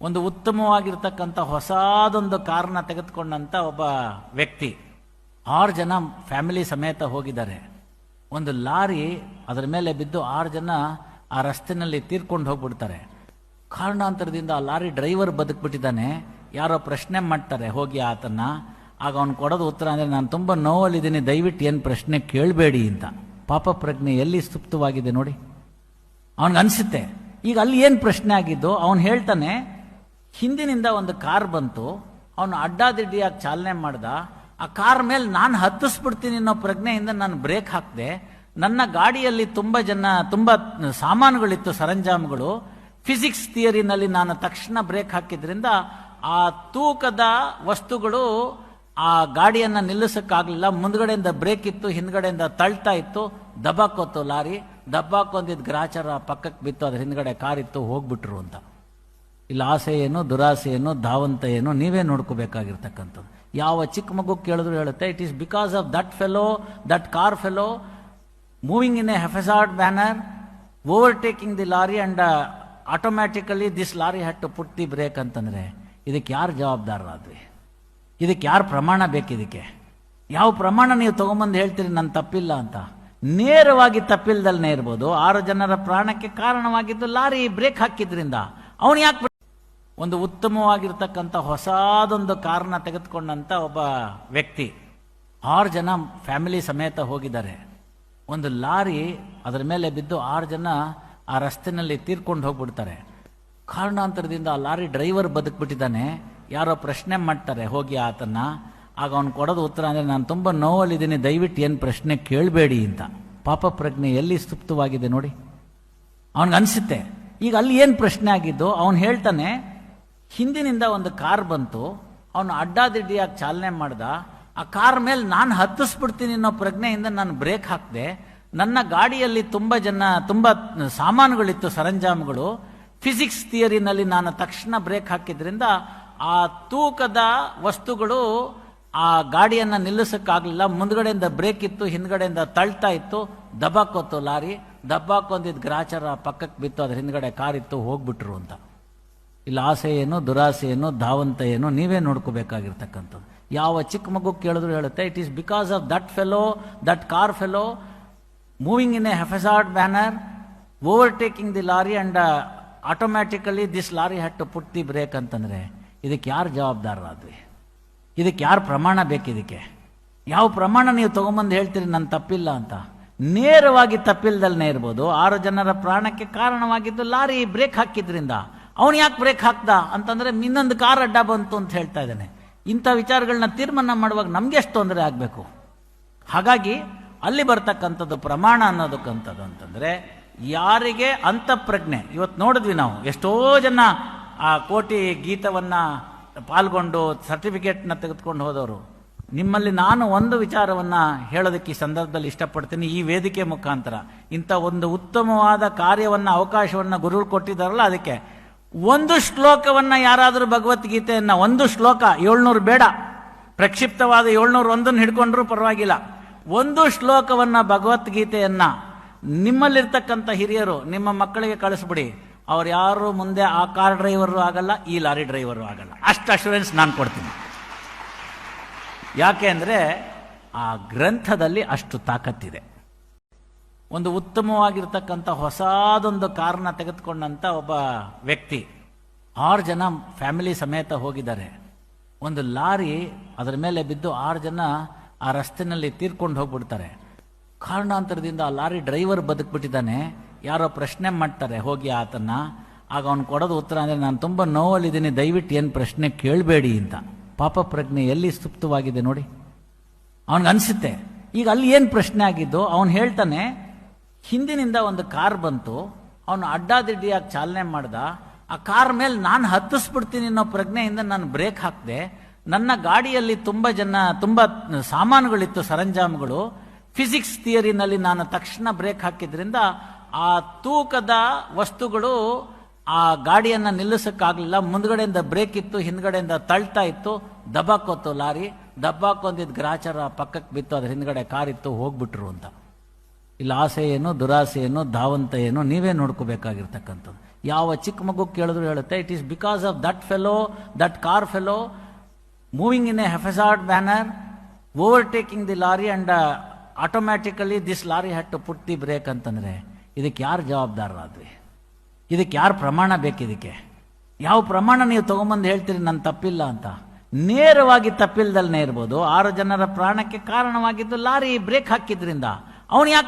ಒಂದು ಉತ್ತಮವಾಗಿರ್ತಕ್ಕಂಥ ಹೊಸದೊಂದು ಕಾರನ್ನ ತೆಗೆದುಕೊಂಡಂಥ ಒಬ್ಬ ವ್ಯಕ್ತಿ. ಆರು ಜನ ಫ್ಯಾಮಿಲಿ ಸಮೇತ ಹೋಗಿದ್ದಾರೆ. ಒಂದು ಲಾರಿ ಅದರ ಮೇಲೆ ಬಿದ್ದು ಆರು ಜನ ಆ ರಸ್ತೆನಲ್ಲಿ ತೀರ್ಕೊಂಡು ಹೋಗ್ಬಿಡ್ತಾರೆ. ಕಾರಣಾಂತರದಿಂದ ಆ ಲಾರಿ ಡ್ರೈವರ್ ಬದುಕ್ಬಿಟ್ಟಿದ್ದಾನೆ. ಯಾರೋ ಪ್ರಶ್ನೆ ಮಾಡ್ತಾರೆ, ಹೋಗಿ ಆತನ್ನ. ಆಗ ಅವನು ಕೊಡೋದು ಉತ್ತರ ಅಂದರೆ, ನಾನು ತುಂಬ ನೋವಲ್ಲಿದ್ದೀನಿ, ದಯವಿಟ್ಟು ಏನು ಪ್ರಶ್ನೆ ಕೇಳಬೇಡಿ ಅಂತ. ಪಾಪ ಪ್ರಜ್ಞೆ ಎಲ್ಲಿ ಸುಪ್ತವಾಗಿದೆ ನೋಡಿ. ಅವನಿಗೆ ಅನಿಸುತ್ತೆ ಈಗ ಅಲ್ಲಿ ಏನು ಪ್ರಶ್ನೆ ಆಗಿದ್ದು, ಅವನು ಹೇಳ್ತಾನೆ ಹಿಂದಿನಿಂದ ಒಂದು ಕಾರ್ ಬಂತು. ಅವನು ಅಡ್ಡಾದಿಡ್ಡಿಯಾಗಿ ಚಾಲನೆ ಮಾಡ್ದ. ಆ ಕಾರ್ ಮೇಲೆ ನಾನು ಹತ್ತಿಸ್ಬಿಡ್ತೀನಿ ಅನ್ನೋ ಪ್ರಜ್ಞೆಯಿಂದ ನಾನು ಬ್ರೇಕ್ ಹಾಕಿದೆ. ನನ್ನ ಗಾಡಿಯಲ್ಲಿ ತುಂಬ ಜನ, ತುಂಬ ಸಾಮಾನುಗಳಿತ್ತು, ಸರಂಜಾಮುಗಳು. ಫಿಸಿಕ್ಸ್ ಥಿಯರಿನಲ್ಲಿ ನಾನು ತಕ್ಷಣ ಬ್ರೇಕ್ ಹಾಕಿದ್ರಿಂದ ಆ ತೂಕದ ವಸ್ತುಗಳು ಆ ಗಾಡಿಯನ್ನು ನಿಲ್ಲಿಸೋಕ್ಕಾಗಲಿಲ್ಲ. ಮುಂದ್ಗಡೆಯಿಂದ ಬ್ರೇಕ್ ಇತ್ತು, ಹಿಂದ್ಗಡೆಯಿಂದ ತಳ್ತಾ ಇತ್ತು. ದಬ್ಬಾಕೋತು ಲಾರಿ ದಬ್ಬಾಕೊಂದಿದ್ದ ಗ್ರಾಚಾರ ಪಕ್ಕಕ್ಕೆ ಬಿತ್ತು, ಅದ್ರ ಹಿಂದ್ಗಡೆ ಕಾರ್ ಇತ್ತು, ಹೋಗ್ಬಿಟ್ರು ಅಂತ. ಇಲ್ಲಿ ಆಸೆ ಏನು ದುರಾಸೆ ಏನು ಧಾವಂತ ಏನು ನೀವೇ ನೋಡ್ಕೋಬೇಕಾಗಿರ್ತಕ್ಕಂಥದ್ದು. ಯಾವ ಚಿಕ್ಕ ಮಗು ಕೇಳಿದ್ರು ಹೇಳುತ್ತೆ it is because of that fellow that car fellow moving in a haphazard manner overtaking the lorry and automatically this lorry had to put the brake ಅಂತಂದರೆ, ಇದಕ್ಕೆ ಯಾರು ಜವಾಬ್ದಾರರಾದ್ವಿ ಇದಕ್ಕೆ ಯಾರು ಪ್ರಮಾಣ ಬೇಕು ಇದಕ್ಕೆ? ಯಾವ ಪ್ರಮಾಣ ನೀವು ತೊಗೊಂಬಂದು ಹೇಳ್ತೀರಿ, ನಾನು ತಪ್ಪಿಲ್ಲ ಅಂತ? ನೇರವಾಗಿ ತಪ್ಪಿಲ್ದಲ್ಲೇ ಇರ್ಬೋದು, ಆರು ಜನರ ಪ್ರಾಣಕ್ಕೆ ಕಾರಣವಾಗಿದ್ದು ಲಾರಿ ಬ್ರೇಕ್ ಹಾಕಿದ್ರಿಂದ. ಅವನು ಯಾಕೆ ಒಂದು ಉತ್ತಮವಾಗಿರ್ತಕ್ಕಂಥ ಹೊಸದೊಂದು ಕಾರನ್ನ ತೆಗೆದುಕೊಂಡಂಥ ಒಬ್ಬ ವ್ಯಕ್ತಿ. ಆರು ಜನ ಫ್ಯಾಮಿಲಿ ಸಮೇತ ಹೋಗಿದ್ದಾರೆ. ಒಂದು ಲಾರಿ ಅದರ ಮೇಲೆ ಬಿದ್ದು ಆರು ಜನ ಆ ರಸ್ತೆನಲ್ಲಿ ತೀರ್ಕೊಂಡು ಹೋಗ್ಬಿಡ್ತಾರೆ. ಕಾರಣಾಂತರದಿಂದ ಆ ಲಾರಿ ಡ್ರೈವರ್ ಬದುಕ್ಬಿಟ್ಟಿದ್ದಾನೆ. ಯಾರೋ ಪ್ರಶ್ನೆ ಮಾಡ್ತಾರೆ, ಹೋಗಿ ಆತನ ಆಗ ಅವ್ನು ಕೊಡೋದು ಉತ್ತರ ಅಂದರೆ, ನಾನು ತುಂಬ ನೋವಲ್ಲಿದ್ದೀನಿ, ದಯವಿಟ್ಟು ಏನು ಪ್ರಶ್ನೆ ಕೇಳಬೇಡಿ ಅಂತ. ಪಾಪ ಪ್ರಜ್ಞೆ ಎಲ್ಲಿ ಸುಪ್ತವಾಗಿದೆ ನೋಡಿ. ಅವನಿಗೆ ಅನಿಸುತ್ತೆ ಈಗ ಅಲ್ಲಿ ಏನು ಪ್ರಶ್ನೆ ಆಗಿದ್ದು, ಅವನು ಹೇಳ್ತಾನೆ ಹಿಂದಿನಿಂದ ಒಂದು ಕಾರ್ ಬಂತು. ಅವನು ಅಡ್ಡಾದಿಡ್ಡಿಯಾಗಿ ಚಾಲನೆ ಮಾಡ್ದ. ಆ ಕಾರ್ ಮೇಲೆ ನಾನು ಹತ್ತಿಸ್ಬಿಡ್ತೀನಿ ಅನ್ನೋ ಪ್ರಜ್ಞೆಯಿಂದ ನಾನು ಬ್ರೇಕ್ ಹಾಕಿದೆ. ನನ್ನ ಗಾಡಿಯಲ್ಲಿ ತುಂಬ ಜನ, ತುಂಬ ಸಾಮಾನುಗಳಿತ್ತು, ಸರಂಜಾಮುಗಳು. ಫಿಸಿಕ್ಸ್ ಥಿಯರಿನಲ್ಲಿ ನಾನು ತಕ್ಷಣ ಬ್ರೇಕ್ ಹಾಕಿದ್ರಿಂದ ಆ ತೂಕದ ವಸ್ತುಗಳು ಆ ಗಾಡಿಯನ್ನು ನಿಲ್ಲಿಸೋಕ್ಕಾಗಲಿಲ್ಲ. ಮುಂದ್ಗಡೆಯಿಂದ ಬ್ರೇಕ್ ಇತ್ತು, ಹಿಂದ್ಗಡೆಯಿಂದ ತಳ್ತಾ ಇತ್ತು. ದಬ್ಬಾಕೋತು ಲಾರಿ ದಬ್ಬಾಕೊಂದಿದ್ ಗ್ರಾಚಾರ ಪಕ್ಕಕ್ಕೆ ಬಿತ್ತು, ಅದ್ರ ಹಿಂದ್ಗಡೆ ಕಾರ್ ಇತ್ತು, ಹೋಗ್ಬಿಟ್ರು ಅಂತ. ಇಲ್ಲಿ ಆಸೆ ಏನು ದುರಾಸೆ ಏನು ಧಾವಂತ ಏನು ನೀವೇ ನೋಡ್ಕೋಬೇಕಾಗಿರ್ತಕ್ಕಂಥದ್ದು. ಯಾವ ಚಿಕ್ಕ ಮಗು ಕೇಳಿದ್ರು ಹೇಳುತ್ತೆ it is because of that fellow that car fellow moving in a haphazard manner overtaking the lorry and automatically this lorry had to put the brake ಅಂತಂದರೆ, ಇದಕ್ಕೆ ಯಾರು ಜವಾಬ್ದಾರರಾದ್ರಿ ಇದಕ್ಕೆ ಯಾರು ಪ್ರಮಾಣ ಬೇಕಿದಕ್ಕೆ ಯಾವ ಪ್ರಮಾಣ ನೀವು ತೊಗೊಂಬಂದು ಹೇಳ್ತೀರಿ ನನ್ನ ತಪ್ಪಿಲ್ಲ ಅಂತ? ನೇರವಾಗಿ ತಪ್ಪಿಲ್ದಲ್ಲೇ ಇರ್ಬೋದು, ಆರು ಜನರ ಪ್ರಾಣಕ್ಕೆ ಕಾರಣವಾಗಿದ್ದು ಲಾರಿ ಬ್ರೇಕ್ ಹಾಕಿದ್ರಿಂದ. ಅವನು ಯಾಕೆ ಬ್ರೇಕ್ ಹಾಕ್ದ? ಅಂತಂದ್ರೆ ಇನ್ನೊಂದು ಕಾರ್ ಅಡ್ಡ ಬಂತು ಅಂತ ಹೇಳ್ತಾ ಇದ್ದಾನೆ. ಇಂಥ ವಿಚಾರಗಳನ್ನ ತೀರ್ಮಾನ ಮಾಡುವಾಗ ನಮಗೆ ಎಷ್ಟು ತೊಂದರೆ ಆಗಬೇಕು? ಹಾಗಾಗಿ ಅಲ್ಲಿ ಬರ್ತಕ್ಕಂಥದ್ದು ಪ್ರಮಾಣ ಅನ್ನೋದಕ್ಕಂಥದ್ದು ಅಂತಂದರೆ ಯಾರಿಗೆ ಅಂತಃಪ್ರಜ್ಞೆ ಇವತ್ತು ನೋಡಿದ್ವಿ ನಾವು, ಎಷ್ಟೋ ಜನ ಆ ಕೋಟಿ ಗೀತವನ್ನು ಪಾಲ್ಗೊಂಡು ಸರ್ಟಿಫಿಕೇಟ್ನ ತೆಗೆದುಕೊಂಡು ಹೋದವರು. ನಿಮ್ಮಲ್ಲಿ ನಾನು ಒಂದು ವಿಚಾರವನ್ನು ಹೇಳೋದಕ್ಕೆ ಈ ಸಂದರ್ಭದಲ್ಲಿ ಇಷ್ಟಪಡ್ತೀನಿ, ಈ ವೇದಿಕೆ ಮುಖಾಂತರ. ಇಂಥ ಒಂದು ಉತ್ತಮವಾದ ಕಾರ್ಯವನ್ನು, ಅವಕಾಶವನ್ನು ಗುರುಗಳು ಕೊಟ್ಟಿದ್ದಾರಲ್ಲ ಅದಕ್ಕೆ. ಒಂದು ಶ್ಲೋಕವನ್ನ ಯಾರಾದರೂ ಭಗವದ್ಗೀತೆಯನ್ನು, ಒಂದು ಶ್ಲೋಕ, ಏಳ್ನೂರು ಬೇಡ. ಪ್ರಕ್ಷಿಪ್ತವಾದ ಏಳ್ನೂರು ಒಂದನ್ನು ಹಿಡ್ಕೊಂಡ್ರೂ ಪರವಾಗಿಲ್ಲ. ಒಂದು ಶ್ಲೋಕವನ್ನ ಭಗವದ್ಗೀತೆಯನ್ನು ನಿಮ್ಮಲ್ಲಿರ್ತಕ್ಕಂಥ ಹಿರಿಯರು, ನಿಮ್ಮ ಮಕ್ಕಳಿಗೆ ಕಳಿಸ್ಬಿಡಿ. ಅವ್ರು ಯಾರು ಮುಂದೆ ಆ ಕಾರ್ ಡ್ರೈವರು ಆಗಲ್ಲ, ಈ ಲಾರಿ ಡ್ರೈವರು ಆಗಲ್ಲ. ಅಷ್ಟು ಅಶ್ಯೂರೆನ್ಸ್ ನಾನು ಕೊಡ್ತೀನಿ. ಯಾಕೆ ಅಂದರೆ ಆ ಗ್ರಂಥದಲ್ಲಿ ಅಷ್ಟು ತಾಕತ್ತಿದೆ. ಒಂದು ಉತ್ತಮವಾಗಿರ್ತಕ್ಕಂಥ ಹೊಸದೊಂದು ಕಾರನ್ನ ತೆಗೆದುಕೊಂಡಂಥ ಒಬ್ಬ ವ್ಯಕ್ತಿ. ಆರು ಜನ ಫ್ಯಾಮಿಲಿ ಸಮೇತ ಹೋಗಿದ್ದಾರೆ. ಒಂದು ಲಾರಿ ಅದರ ಮೇಲೆ ಬಿದ್ದು ಆರು ಜನ ಆ ರಸ್ತೆನಲ್ಲಿ ತೀರ್ಕೊಂಡು ಹೋಗ್ಬಿಡ್ತಾರೆ. ಕಾರಣಾಂತರದಿಂದ ಆ ಲಾರಿ ಡ್ರೈವರ್ ಬದುಕ್ಬಿಟ್ಟಿದ್ದಾನೆ. ಯಾರೋ ಪ್ರಶ್ನೆ ಮಾಡ್ತಾರೆ, ಹೋಗಿ ಆತನ್ನ. ಆಗ ಅವನು ಕೊಡೋದು ಉತ್ತರ ಅಂದರೆ, ನಾನು ತುಂಬ ನೋವಲ್ಲಿದ್ದೀನಿ, ದಯವಿಟ್ಟು ಏನು ಪ್ರಶ್ನೆ ಕೇಳಬೇಡಿ ಅಂತ. ಪಾಪ ಪ್ರಜ್ಞೆ ಎಲ್ಲಿ ಸುಪ್ತವಾಗಿದೆ ನೋಡಿ. ಅವನಿಗೆ ಅನಿಸುತ್ತೆ ಈಗ ಅಲ್ಲಿ ಏನು ಪ್ರಶ್ನೆ ಆಗಿದ್ದು, ಅವನು ಹೇಳ್ತಾನೆ ಹಿಂದಿನಿಂದ ಒಂದು ಕಾರ್ ಬಂತು. ಅವನು ಅಡ್ಡಾದಿಡ್ಡಿಯಾಗಿ ಚಾಲನೆ ಮಾಡ್ದ. ಆ ಕಾರ್ ಮೇಲೆ ನಾನು ಹತ್ತಿಸ್ಬಿಡ್ತೀನಿ ಅನ್ನೋ ಪ್ರಜ್ಞೆಯಿಂದ ನಾನು ಬ್ರೇಕ್ ಹಾಕಿದೆ. ನನ್ನ ಗಾಡಿಯಲ್ಲಿ ತುಂಬ ಜನ, ತುಂಬ ಸಾಮಾನುಗಳಿತ್ತು, ಸರಂಜಾಮುಗಳು. ಫಿಸಿಕ್ಸ್ ಥಿಯರಿನಲ್ಲಿ ನಾನು ತಕ್ಷಣ ಬ್ರೇಕ್ ಹಾಕಿದ್ರಿಂದ ಆ ತೂಕದ ವಸ್ತುಗಳು ಆ ಗಾಡಿಯನ್ನು ನಿಲ್ಲಿಸೋಕ್ಕಾಗಲಿಲ್ಲ. ಮುಂದ್ಗಡೆಯಿಂದ ಬ್ರೇಕ್ ಇತ್ತು, ಹಿಂದ್ಗಡೆಯಿಂದ ತಳ್ತಾ ಇತ್ತು. ದಬ್ಬಾಕೋತು ಲಾರಿ ದಬ್ಬಾಕೊಂದಿದ್ದ ಗ್ರಾಚಾರ ಪಕ್ಕಕ್ಕೆ ಬಿತ್ತು, ಅದ್ರ ಹಿಂದ್ಗಡೆ ಕಾರ್ ಇತ್ತು, ಹೋಗ್ಬಿಟ್ರು ಅಂತ. ಇಲ್ಲಿ ಆಸೆ ಏನು ದುರಾಸೆ ಏನು ಧಾವಂತ ಏನು ನೀವೇ ನೋಡ್ಕೋಬೇಕಾಗಿರ್ತಕ್ಕಂಥದ್ದು. ಯಾವ ಚಿಕ್ಕ ಮಗು ಕೇಳಿದ್ರು ಹೇಳುತ್ತೆ it is because of that fellow that car fellow moving in a haphazard manner overtaking the lorry and automatically this lorry had to put the brake ಅಂತಂದರೆ, ಇದಕ್ಕೆ ಯಾರು ಜವಾಬ್ದಾರರಾದ್ರಿ? ಇದಕ್ಕೆ ಯಾರು ಪ್ರಮಾಣ ಬೇಕಿದಕ್ಕೆ ಯಾವ ಪ್ರಮಾಣ ನೀವು ತಗೊಂಬಂದು ಹೇಳ್ತೀರಿ ನನ್ನ ತಪ್ಪಿಲ್ಲ ಅಂತ? ನೇರವಾಗಿ ತಪ್ಪಿಲ್ದಲ್ಲೇ ಇರ್ಬೋದು. ಆರು ಜನರ ಪ್ರಾಣಕ್ಕೆ ಕಾರಣವಾಗಿದ್ದು ಲಾರಿ ಬ್ರೇಕ್ ಹಾಕಿದ್ರಿಂದ. ಅವನು ಯಾಕೆ